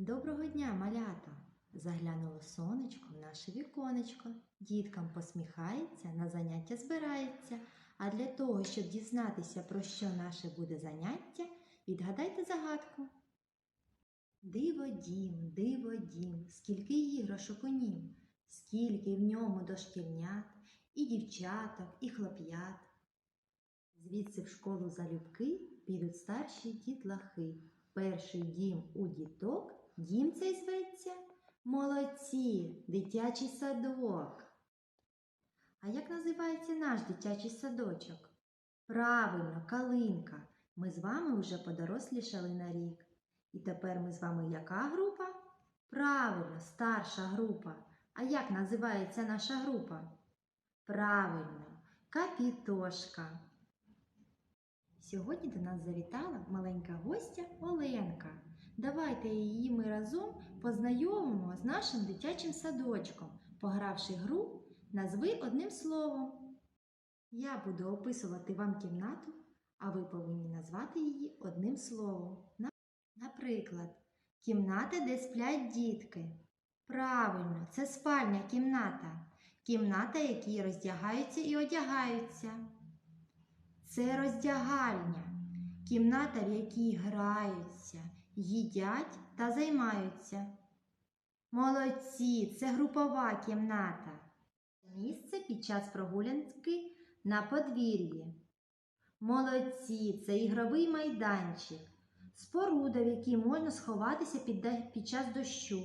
Доброго дня, малята! Заглянуло сонечко в наше віконечко. Діткам посміхається, на заняття збирається. А для того, щоб дізнатися, про що наше буде заняття, відгадайте загадку. Диво дім, диво дім, скільки іграшок у нім, скільки в ньому дошкільнят, і дівчаток, і хлоп'ят. Звідси в школу залюбки підуть старші дітлахи. Перший дім у діток, дім цей зветься. Молодці, дитячий садок. А як називається наш дитячий садочок? Правильно, калинка. Ми з вами вже подорослішали на рік. І тепер ми з вами яка група? Правильно, старша група. А як називається наша група? Правильно, капітошка. Сьогодні до нас завітала маленька гостя Оленка. Давайте її ми разом познайомимо з нашим дитячим садочком, погравши гру назви одним словом. Я буду описувати вам кімнату, а ви повинні назвати її одним словом. Наприклад, кімната, де сплять дітки. Правильно, це спальня кімната. Кімната, які роздягаються і одягаються. Це роздягальня, кімната, в якій граються, їдять та займаються. Молодці, це групова кімната. Місце під час прогулянки на подвір'ї. Молодці, це ігровий майданчик. Споруда, в якій можна сховатися під, під час дощу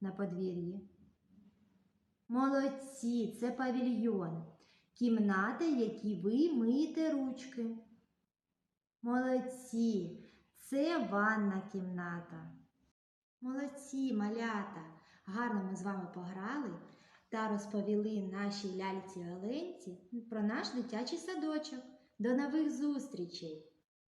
на подвір'ї. Молодці, це павільйон. Кімната, в якій ви миєте ручки. Молодці, це ванна кімната. Молодці, малята! Гарно ми з вами пограли та розповіли нашій ляльці Оленці про наш дитячий садочок. До нових зустрічей!